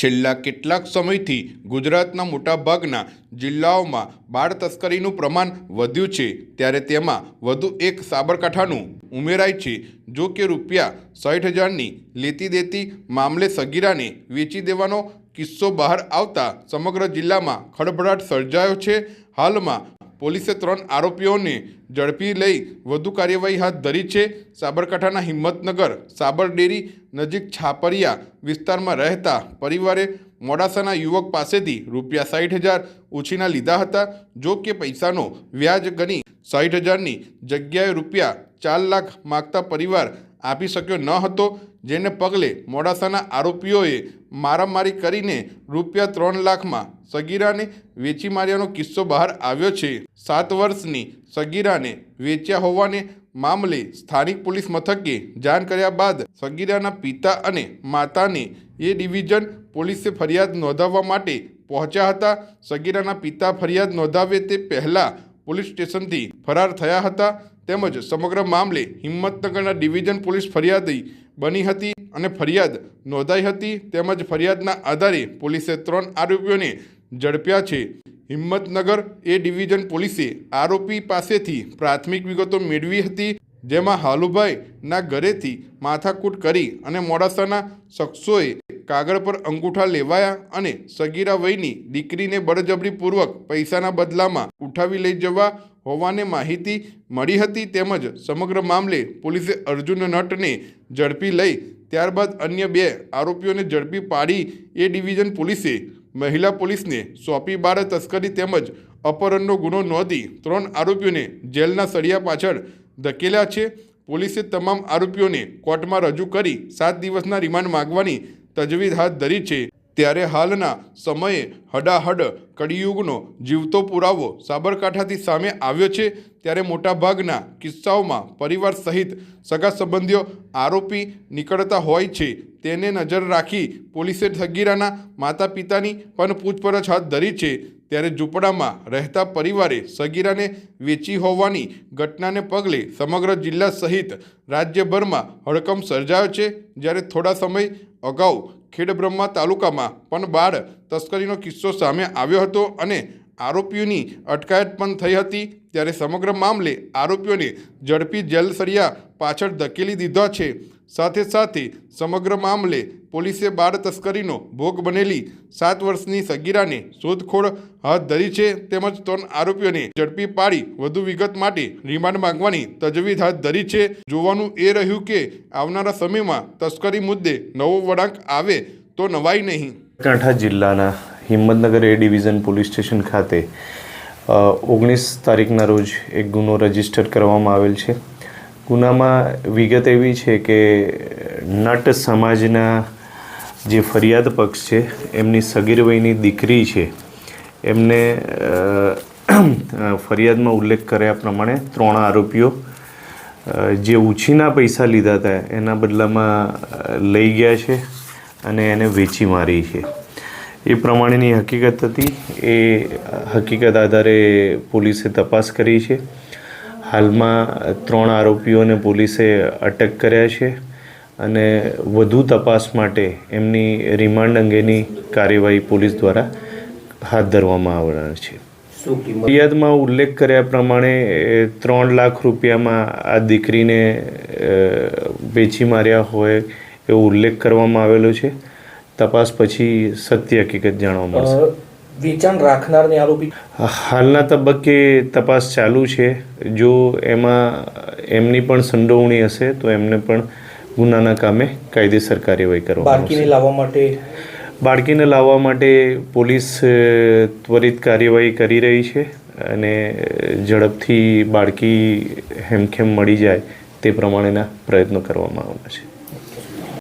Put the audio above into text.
છેલ્લા કેટલાક સમયથી ગુજરાતના મોટાભાગના જિલ્લાઓમાં બાળ તસ્કરીનું પ્રમાણ વધ્યું છે, ત્યારે તેમાં વધુ એક સાબરકાંઠાનું ઉમેરાય છે, જો કે રૂપિયા સાઠ હજારની લેતી દેતી મામલે સગીરાને વેચી દેવાનો કિસ્સો બહાર આવતા સમગ્ર જિલ્લામાં ખળભળાટ સર્જાયો છે. હાલમાં પોલીસે ત્રણ આરોપીઓને ઝડપી લઈ વધુ કાર્યવાહી હાથ ધરી છે. સાબરકાંઠાના હિંમતનગર, સાબરડેરી નજીક છાપરિયા વિસ્તારમાં રહેતા પરિવારે મોડાસાના યુવક પાસેથી રૂપિયા સાઠ હજાર ઉછીના લીધા હતા. જો કે પૈસાનો વ્યાજ ગણી સાઠ હજારની જગ્યાએ રૂપિયા ચાર લાખ માગતા પરિવાર આપી શક્યો ન હતો, જેને પગલે મોડાસાના આરોપીઓએ મારામારી કરીને રૂપિયા ત્રણ લાખમાં સગીરાને વેચી માર્યાનો કિસ્સો બહાર આવ્યો છે. સાત વર્ષની સગીરાને વેચ્યા હોવાને મામલે સ્થાનિક પોલીસ મથકે જાણ કર્યા બાદ સગીરાના પિતા અને માતાને એ ડિવિઝન પોલીસે ફરિયાદ નોંધાવવા માટે પહોંચ્યા હતા. સગીરાના પિતા ફરિયાદ નોંધાવે તે પહેલાં પોલીસ સ્ટેશનથી ફરાર થયા હતા. તેમજ સમગ્ર મામલે હિંમતનગરના ડિવિઝન પોલીસ ફરિયાદી બની હતી અને ફરિયાદ નોંધાઈ હતી. તેમજ ફરિયાદના આધારે પોલીસે ત્રણ આરોપીઓને ઝડપ્યા છે. હિંમતનગર એ ડિવિઝન પોલીસે આરોપી પાસેથી પ્રાથમિક વિગતો મેળવી હતી. જેમાં હાલુભાઈના ઘરેથી માથાકૂટ કરી અને મોડાસાના શખ્સોએ કાગળ પર અંગૂઠા લેવાયા અને સગીરા વયની દીકરીને બળજબરીપૂર્વક પૈસાના બદલામાં ઉઠાવી લઈ જવા હોવાને માહિતી મળી હતી તેમજ સમગ્ર મામલે પોલીસે અર્જુન નટને ઝડપી લઈ ત્યારબાદ અન્ય બે આરોપીઓને ઝડપી પાડી એ ડિવિઝન પોલીસે મહિલા પોલીસને સોંપી બાળ તસ્કરી તેમજ અપહરણનો ગુનો નોંધી ત્રણ આરોપીઓને જેલના સળિયા પાછળ ધકેલ્યા છે. પોલીસે તમામ આરોપીઓને કોર્ટમાં રજૂ કરી સાત દિવસના રિમાન્ડ માંગવાની તજવીજ હાથ ધરી છે. ત્યારે હાલના સમયે હડાહડ કળિયુગનો જીવતો પુરાવો સાબરકાંઠાથી સામે આવ્યો છે, ત્યારે મોટાભાગના કિસ્સાઓમાં પરિવાર સહિત સગા સંબંધીઓ આરોપી નીકળતા હોય છે. તેને નજર રાખી પોલીસે સગીરાના માતા પિતાની પણ પૂછપરછ હાથ ધરી છે. ત્યારે ઝૂંપડામાં રહેતા પરિવારે સગીરાને વેચી હોવાની ઘટનાને પગલે સમગ્ર જિલ્લા સહિત રાજ્યભરમાં હડકંપ સર્જાયો છે. જ્યારે થોડા સમય અગાઉ ખેડબ્રહ્મા તાલુકામાં પણ બાળ તસ્કરીનો કિસ્સો સામે આવ્યો હતો અને આરોપીઓની અટકાયત પણ થઈ હતી ત્યારે સમગ્ર મામલે આરોપીઓને ઝડપી જેલ સળિયા પાછળ ધકેલી દીધા છે. સાથે સાથે સમગ્ર મામલે પોલીસે બાળ તસ્કરીનો ભોગ બનેલી સાત વર્ષની સગીરાને શોધખોળ હાથ ધરી છે તેમજ ત્રણ આરોપીઓને ઝડપી પાડી વધુ વિગત માટે રિમાન્ડ માંગવાની તજવીજ હાથ ધરી છે. જોવાનું એ રહ્યું કે આવનારા સમયમાં તસ્કરી મુદ્દે નવો વળાંક આવે તો નવાઈ નહીં. કાંઠા જિલ્લાના Himmatnagar A division police station ખાતે ઓગણીસ તારીખના રોજ એક ગુનો રજિસ્ટર કરવામાં આવેલ છે. ગુનામાં વિગત એવી છે કે, નટ સમાજના જે ફરિયાદ પક્ષ છે, એમની સગીર વયની દીકરી છે, એમને ફરિયાદમાં ઉલ્લેખ કર્યા પ્રમાણે ત્રણ આરોપીઓ જે ઉછીના પૈસા લીધા હતા, એના બદલામાં લઈ ગયા છે અને એને વેચી મારી છે. એ પ્રમાણેની હકીકત હતી. એ હકીકત આધારે પોલીસે તપાસ કરી છે. હાલમાં ત્રણ આરોપીઓને પોલીસે અટક કર્યા છે અને વધુ તપાસ માટે એમની રિમાન્ડ અંગેની કાર્યવાહી પોલીસ દ્વારા હાથ ધરવામાં આવનાર છે. ફરિયાદમાં ઉલ્લેખ કર્યા પ્રમાણે ત્રણ લાખ રૂપિયામાં આ દીકરીને વેચી માર્યા હોય એવો ઉલ્લેખ કરવામાં આવેલો છે. તપાસ પછી સત્ય હકીકત જાણવા મળશે. વેચાણ રાખનારને આરોપી હાલના તબક્કે તપાસ ચાલુ છે. જો એમાં એમની પણ સંડોવણી હશે તો એમને પણ ગુનાના કામે કાયદેસર કાર્યવાહી કરવા બાળકીને લાવવા માટે બાળકીને લાવવા માટે પોલીસ ત્વરિત કાર્યવાહી કરી રહી છે અને ઝડપથી બાળકી હેમખેમ મળી જાય તે પ્રમાણેના પ્રયત્નો કરવામાં આવ્યા છે.